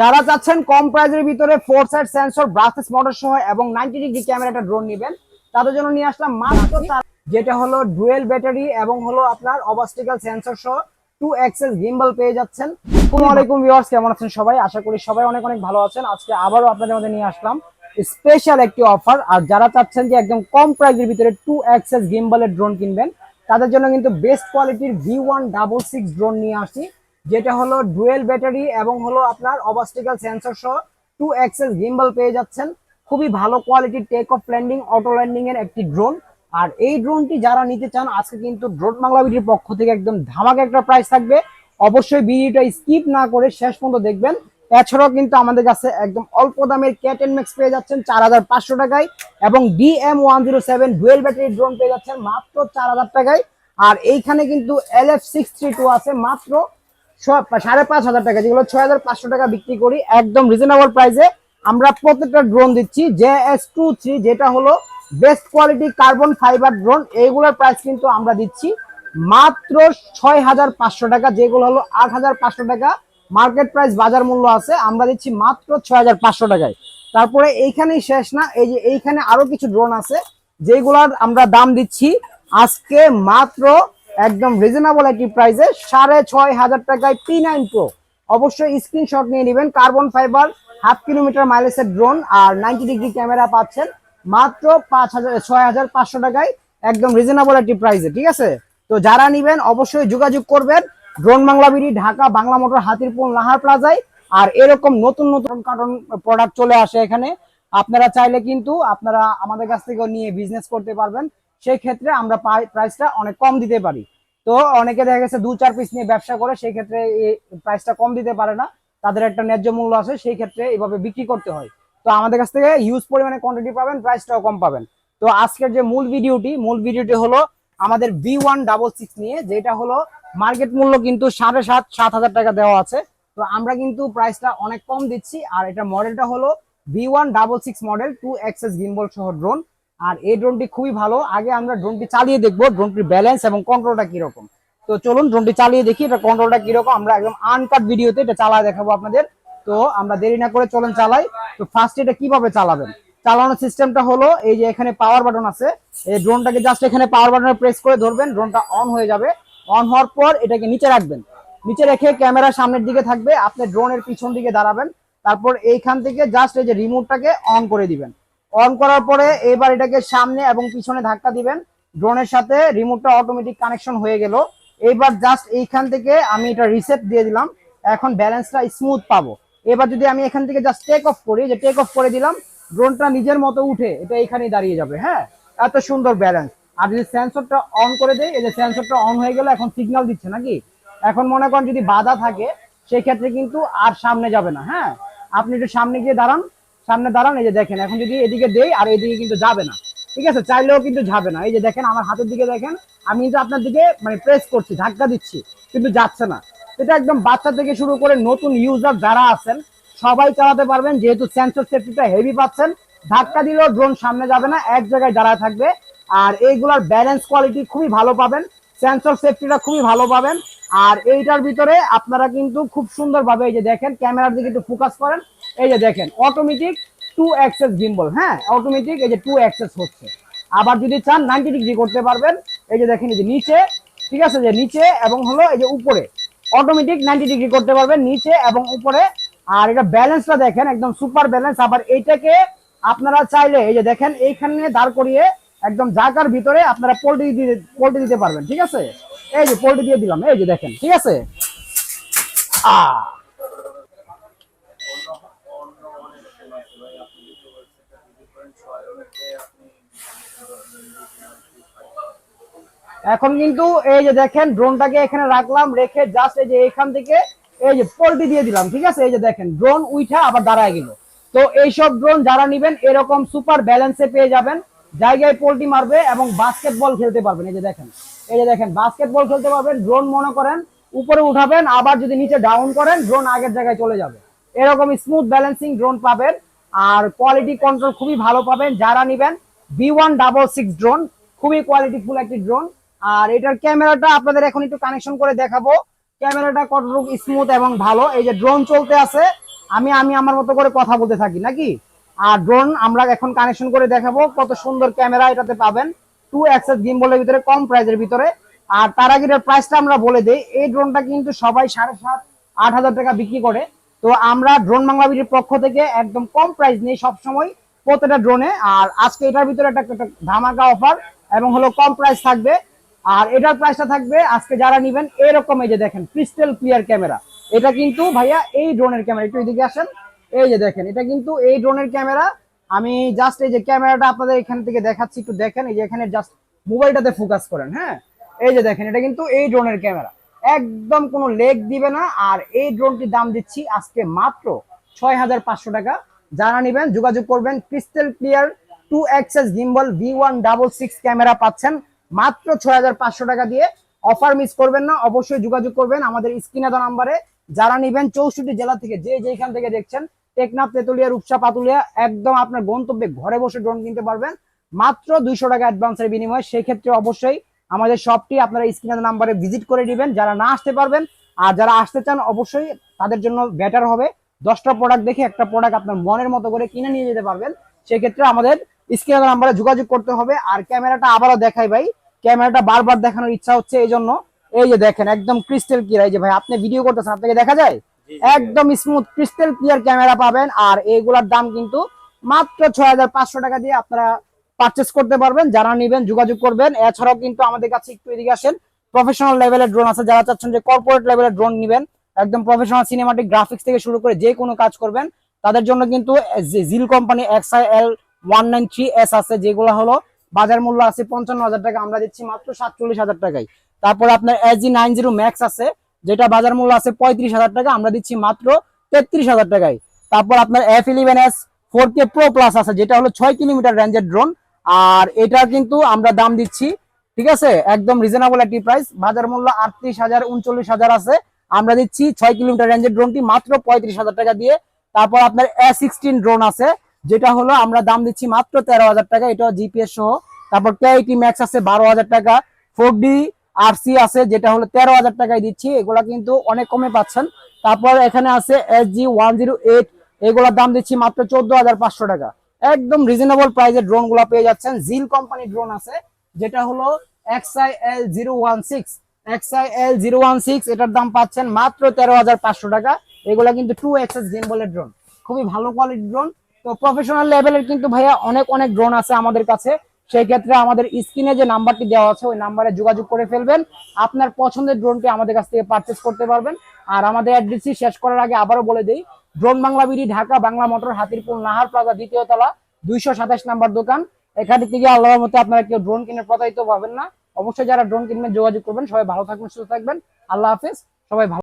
যারা চাচ্ছেন কম প্রাইজের ভিতরে four side sensor brushless motor সহ এবং নাইনটি ডিগ্রি ক্যামেরা একটা ড্রোন নেবেন, তাদের জন্য নিয়ে আসলাম মাত্র তার- যেটা হলো ডুয়েল ব্যাটারি এবং হলো আপনার অবাস্টিক্যাল সেন্সর সহ টু এক্সেস গিম্বল পেয়ে যাচ্ছেন। আলাইকুম ভিউয়ার্স কেমন আছেন সবাই? আশা করি সবাই অনেক অনেক ভালো আছেন। আজকে আবারও আপনাদের মধ্যে নিয়ে আসলাম স্পেশাল একটি অফার আর যারা চাচ্ছেন যে একদম কম প্রাইসের ভিতরে টু এক্সেস গিম্বলের ড্রোন কিনবেন, তাদের জন্য কিন্তু বেস্ট কোয়ালিটির V one double six drone নিয়ে আসি। যেটা হলো ডুয়েল ব্যাটারি এবং হলো আপনার অবাস্টিক্যাল সেন্সর সহ টু এক্সেস গিম্বল পেয়ে যাচ্ছেন। খুবই ভালো কোয়ালিটির take off landing auto landing এর একটি ড্রোন আর এই ড্রোনটি যারা নিতে চান, আজকে কিন্তু ড্রোন বাংলা ভিডিওর পক্ষ থেকে একদম ধামাকা একটা প্রাইস থাকবে। অবশ্যই ভিডিওটা স্কিপ না করে শেষ পর্যন্ত দেখবেন। এছাড়াও কিন্তু আমাদের কাছে একদম অল্প দামের ক্যাট এন্ড ম্যাক্স পেয়ে যাচ্ছেন চার হাজার পাঁচশো টাকায়। এবং DM one zero seven dual battery drone পেয়ে যাচ্ছেন মাত্র চার হাজার টাকায়। আর এইখানে কিন্তু L F six three two আছে, মাত্র সাড়ে পাঁচ হাজার টাকা, যেগুলো ছয় হাজার পাঁচশো টাকা বিক্রি করি, একদম রিজনেবল প্রাইসে আমরা প্রত্যেকটা ড্রোন দিচ্ছি জে এস টু থ্রি যেটা হলো best quality carbon fibre drone এইগুলোর প্রাইস কিন্তু আমরা দিচ্ছি মাত্র ছয় হাজার পাঁচশো টাকা, যেগুলো হলো আট হাজার পাঁচশো টাকা। মার্কেট প্রাইস বাজার মূল্য আছে, আমরা দিচ্ছি মাত্র ছয় হাজার পাঁচশো টাকায়। তারপরে এইখানেই শেষ না, এই যে এইখানে আরও কিছু ড্রোন আছে, যেগুলার আমরা দাম দিচ্ছি আজকে মাত্র একদম রিজনেবল একটি প্রাইসে সাড়ে ছয় হাজার টাকায় পি নাইন প্রো অবশ্যই স্ক্রিনশট নিয়ে নেবেন কার্বন ফাইবার হাফ কিলোমিটার মাইলেজের ড্রোন আর নাইনটি ডিগ্রি ক্যামেরা পাচ্ছেন। মাত্র পাঁচ হাজার, ছয় হাজার পাঁচশো টাকায় একদম রিজনেবল একটি প্রাইসে ঠিক আছে? তো যারা নিবেন, অবশ্যই যোগাযোগ করবেন। Drone Bangla BD, Dhaka Bangla motor, Hatirpool, Nahar প্লাজায়। আর এরকম নতুন নতুন কার্টন প্রোডাক্ট চলে আসে এখানে। আপনারা চাইলে কিন্তু আপনারা আমাদের কাছ থেকেও নিয়ে বিজনেস করতে পারবেন। সেই ক্ষেত্রে আমরা প্রাইসটা অনেক কম দিতে পারি। তো অনেকে দেখা গেছে দু, চার পিস নিয়ে ব্যবসা করে, সেই ক্ষেত্রে প্রাইসটা কম দিতে পারে না। তাদের একটা ন্যায্য মূল্য আছে, সেই ক্ষেত্রে এইভাবে বিক্রি করতে হয়। তো আমাদের কাছ থেকে হিউজ পরিমাণে কোয়ান্টিটি পাবেন প্রাইসটাও কম পাবেন। তো আজকের যে মূল ভিডিওটি মূল ভিডিওটি হলো আমাদের বি ওয়ান ডাবল সিক্স নিয়ে, যেটা হলো মার্কেট মূল্য কিন্তু সাড়ে সাত সাত হাজার টাকা দেওয়া আছে। তো আমরা কিন্তু প্রাইসটা অনেক কম দিচ্ছি, আর এটা মডেলটা হলো B one double six model two axis gimbal সহ ড্রোন আর এই ড্রোনটি খুবই ভালো। আগে আমরা ড্রোনটি চালিয়ে দেখব ড্রোনটির ব্যালেন্স এবং কন্ট্রোলটা কীরকম। তো চলুন ড্রোনটি চালিয়ে দেখি, এটা কন্ট্রোলটা কীরকম। আমরা একদম আনকাট ভিডিওতে এটা চালায় দেখাবো আপনাদের। তো আমরা দেরি না করে চলুন চালাই। তো ফার্স্ট এটা কীভাবে চালাবেন? চালানোর সিস্টেমটা হলো, এই যে এখানে পাওয়ার বাটন আছে। এই ড্রোনটাকে জাস্ট এখানে পাওয়ার বাটনে প্রেস করে ধরবেন ড্রোনটা অন হয়ে যাবে। অন হওয়ার পর এটাকে নিচে রাখবেন। নিচে রেখে ক্যামেরা সামনের দিকে থাকবে, আপনি ড্রোনের পিছন দিকে দাঁড়াবেন। তারপর এইখান থেকে জাস্ট এই যে রিমোটটাকে অন করে দিবেন। অন করার পরে এবার এটাকে সামনে এবং পিছনে ধাক্কা দিবেন। ড্রোনের সাথে রিমোটটা অটোমেটিক কানেকশন হয়ে গেল। এবার জাস্ট এইখান থেকে আমি এটা রিসেট দিয়ে দিলাম। এখন ব্যালেন্সটা স্মুথ পাবো। এবার যদি আমি এখান থেকে জাস্ট টেক অফ করি, যে টেক অফ করে দিলাম, ড্রোনটা নিজের মতো উঠে এটা এখানেই দাঁড়িয়ে যাবে হ্যাঁ? এত সুন্দর ব্যালেন্স আর যদি সেন্সরটা অন করে দেয় এই যে সেন্সরটা অন হয়ে গেলে, এখন সিগন্যাল দিচ্ছে নাকি? এখন মনে করেন যদি বাধা থাকে সেই ক্ষেত্রে কিন্তু আর সামনে যাবে না হ্যাঁ? আপনি একটু সামনে গিয়ে দাঁড়ান। সামনে দাঁড়ান, এই যে দেখেন, এখন যদি এদিকে দেই আর এদিকে কিন্তু যাবে না। ঠিক আছে? চাইলেও কিন্তু যাবে না। এই যে দেখেন, আমার হাতের দিকে দেখেন, আমি কিন্তু আপনার দিকে মানে প্রেস করছি, ধাক্কা দিচ্ছি, কিন্তু যাচ্ছে না। এটা একদম বাচ্চা থেকে শুরু করে নতুন ইউজার যারা আছেন, সবাই চালাতে পারবেন, যেহেতু সেন্সর সেফটিটা হেভি পাচ্ছেন। ধাক্কা দিলেও ড্রোন সামনে যাবে না, এক জায়গায় দাঁড়ায় থাকবে। আর এইগুলার ব্যালেন্স কোয়ালিটি খুবই ভালো পাবেন সেন্সর সেফটিটা খুবই ভালো পাবেন। আর এইটার ভিতরে আপনারা কিন্তু খুব সুন্দরভাবে এই যে দেখেন, ক্যামেরার দিকে একটু ফোকাস করেন। এই যে দেখেন অটোমেটিক টু অ্যাক্সেস গিম্বল হ্যাঁ? অটোমেটিক এই যে টু অ্যাক্সেস হচ্ছে। আবার যদি চান নাইনটি ডিগ্রি করতে পারবেন। এই যে দেখেন, এই যে নিচে, ঠিক আছে? যে নিচে এবং হলো এই যে উপরে। অটোমেটিক নাইনটি ডিগ্রি করতে পারবেন নিচে এবং উপরে। আর এটা ব্যালেন্সটা দেখেন, একদম সুপার ব্যালেন্স আবার এইটাকে আপনারা চাইলে, এই যে দেখেন, এইখানে দাঁড় করিয়ে একদম জায়গার ভিতরে আপনারা পোল্ট্রি দিয়ে পোল্ট্রি দিতে পারবেন, ঠিক আছে? এই যে পোল্ট্রি দিয়ে দিলাম, এই যে দেখেন, ঠিক আছে? আ এখন কিন্তু এই যে দেখেন ড্রোনটাকে এখানে রাখলাম, রেখে জাস্ট এই যে এখান থেকে এই যে পোল্ট্রি দিয়ে দিলাম, ঠিক আছে? এই যে দেখেন ড্রোন উইঠা আবার দাঁড়ায় গেল। তো এইসব ড্রোন যারা নিবেন, এরকম সুপার ব্যালেন্সে পেয়ে যাবেন, জায়গায় পোল্ট্রি মারবে এবং বাস্কেটবল খেলতে পারবেন। এই যে দেখেন, এই যে দেখেন বাস্কেটবল খেলতে পারবেন ড্রোন মনে করেন, উপরে উঠাবেন, আবার যদি নিচে ডাউন করেন ড্রোন আগের জায়গায় চলে যাবে। এরকম স্মুথ ব্যালেন্সিং ড্রোন পাবেন, আর কোয়ালিটি কন্ট্রোল খুবই ভালো পাবেন, যারা নিবেন B one double six drone খুবই কোয়ালিটিফুল একটি ড্রোন আর এটার ক্যামেরাটা আপনাদের এখন একটু কানেকশন করে দেখাবো। ক্যামেরাটা কতটুকু স্মুথ এবং ভালো, এই যে ড্রোন চলতে আছে, আমি আমি আমার মতো করে কথা বলতে থাকি, নাকি? আর ড্রোন আমরা এখন কানেকশন করে দেখাবো, কত সুন্দর ক্যামেরা এটাতে পাবেন। টু এক্সেস গিম্বলের ভিতরে, কম প্রাইজের ভিতরে। আর তার আগে এটার প্রাইসটা আমরা বলে দেই, এই ড্রোনটা কিন্তু সবাই সাড়ে সাত, আট হাজার টাকা বিক্রি করে। তো আমরা ড্রোন বাংলাবিটির পক্ষ থেকে একদম কম প্রাইস নিই সবসময় প্রত্যেকটা ড্রোনে আর আজকে এটার ভিতরে একটা ধামাকা অফার এবং হলো কম প্রাইস থাকবে। আর এটার প্রাইসটা থাকবে আজকে যারা নিবেন, এরকম এই যে দেখেন ক্রিস্টাল ক্লিয়ার ক্যামেরা এটা কিন্তু ভাইয়া এই ড্রোনের ক্যামেরা একটু এদিকে আসেন। এই যে দেখেন, এটা কিন্তু এই ড্রোনের ক্যামেরা আমি জাস্ট এই যে ক্যামেরাটা আপনাদের এখান থেকে দেখাচ্ছি, একটু দেখেন। এই যে এখানে জাস্ট মোবাইলটাতে ফোকাস করেন হ্যাঁ? এই যে দেখেন, এটা কিন্তু এই ড্রোনের ক্যামেরা একদম কোনো লেগ দিবে না। আর এই ড্রোনটির দাম দিচ্ছি আজকে মাত্র ছয় হাজার পাঁচশো টাকা। যারা নেবেন, যোগাযোগ করবেন crystal clear two axis gimbal V one double six camera পাচ্ছেন। মাত্র ছয় হাজার পাঁচশো টাকা দিয়ে অফার মিস করবেন না, অবশ্যই যোগাযোগ করবেন আমাদের স্ক্রিনে দেওয়া নাম্বারে যারা নেবেন, চৌষট্টি জেলা থেকে যে যেখান থেকে দেখছেন, টেকনাফ, তেতুলিয়া, রূপসা, পাতুলিয়া, একদম আপনার গন্তব্যে ঘরে বসে ড্রোন কিনতে পারবেন। মাত্র দুইশো টাকা অ্যাডভান্সের বিনিময়ে সেই ক্ষেত্রে অবশ্যই আমাদের শপটি আপনারা স্ক্রিনের নাম্বারে ভিজিট করে দিবেন যারা না আসতে পারবেন, আর যারা আসতে চান, অবশ্যই তাদের জন্য বেটার হবে। দশটা প্রোডাক্ট দেখে একটা প্রোডাক্ট আপনার মনের মতো করে কিনে নিয়ে যেতে পারবেন সেক্ষেত্রে আমাদের স্ক্রিনের নাম্বারে যোগাযোগ করতে হবে আর ক্যামেরাটা আবারও দেখাই ভাই ক্যামেরাটা বারবার দেখানোর ইচ্ছা হচ্ছে এই জন্য। এই যে দেখেন একদম ক্রিস্টাল ক্লিয়ার এই যে ভাই আপনি ভিডিও করতেছেন আপনাকে দেখা যায়? একদম স্মুথ ক্রিস্টাল ক্লিয়ার ক্যামেরা পাবেন আর এইগুলার দাম কিন্তু মাত্র ছয় হাজার পাঁচশো টাকা দিয়ে আপনারা পারচেস করতে পারবেন। যারা নেবেন যোগাযোগ করবেন। এছাড়াও কিন্তু আমাদের কাছে একটু এদিকে আসেন প্রফেশনাল লেভেলের ড্রোন আছে। যারা চাচ্ছেন যে কর্পোরেট লেভেলের ড্রোন নেবেন একদম প্রফেশনাল সিনেমাটিক গ্রাফিক্স থেকে শুরু করে যে কোনো কাজ করবেন, তাদের জন্য কিন্তু জিল company XI L one nine three S আছে, যেগুলো হলো বাজার মূল্য আছে পঞ্চান্ন হাজার টাকা, আমরা দিচ্ছি মাত্র সাতচল্লিশ হাজার টাকায়। তারপর আপনার S G nine zero max আছে, যেটা বাজার মূল্য আছে পঁয়ত্রিশ হাজার টাকা, আমরা দিচ্ছি মাত্র তেত্রিশ হাজার টাকায়। তারপর আপনার F eleven S four K pro plus আছে, যেটা হলো ছয় কিলোমিটার রেঞ্জের ড্রোন আর এটা কিন্তু আমরা দাম দিচ্ছি, ঠিক আছে? একদম রিজনেবল একটি প্রাইস বাজার মূল্য আটত্রিশ হাজার, উনচল্লিশ হাজার আছে। আমরা দিচ্ছি ছয় কিলোমিটার রেঞ্জের ড্রোনটি মাত্র পঁয়ত্রিশ হাজার টাকা দিয়ে। তারপর আপনার এ সিক্সটিন ড্রোন আছে, যেটা হলো আমরা দাম দিচ্ছি মাত্র তেরো হাজার টাকা এটা জিপিএস সহ। তারপর কেআইটি ম্যাক্স আছে বারো হাজার টাকা ফোর ডি আর সি আছে, যেটা হলো তেরো হাজার টাকায় দিচ্ছি, এগুলা কিন্তু অনেক কমে পাচ্ছেন। তারপর এখানে আছে S G one zero eight এগুলোর দাম দিচ্ছি মাত্র চোদ্দ হাজার পাঁচশো টাকা। একদম রিজনেবল প্রাইসে ড্রোনগুলা পেয়ে যাচ্ছেন। জিল কোম্পানি ড্রোন আছে, যেটা হলো XI L zero one six XI L zero one six এটার দাম পাচ্ছেন মাত্র তেরো হাজার পাঁচশো টাকা। এগুলা কিন্তু টু এক্সএস গেমবলের ড্রোন খুবই ভালো কোয়ালিটির ড্রোন তো প্রফেশনাল লেভেলের কিন্তু ভাইয়া অনেক অনেক ড্রোন আছে আমাদের কাছে। সেই ক্ষেত্রে আমাদের স্ক্রিনে যে নাম্বারটি দেওয়া আছে, ওই নাম্বারে যোগাযোগ করে ফেলবেন। আপনার পছন্দের ড্রোনটি আমাদের কাছ থেকে পারচেস করতে পারবেন। আর আমাদের অ্যাড্রেসটি শেষ করার আগে আবারও বলে দিই drone Bangla BD, Dhaka Bangla motor, Hatirpool, Nahar plaza, দ্বিতীয় তলা, দুইশো সাতাশ নাম্বার দোকান। এখানে থেকে আল্লাহর মতো আপনারা কেউ ড্রোন কিনে প্রতারিত পাবেন না। অবশ্যই যারা ড্রোন কিনবেন যোগাযোগ করবেন। সবাই ভালো থাকবেন সুস্থ থাকবেন। আল্লাহ হাফেজ। সবাই ভালো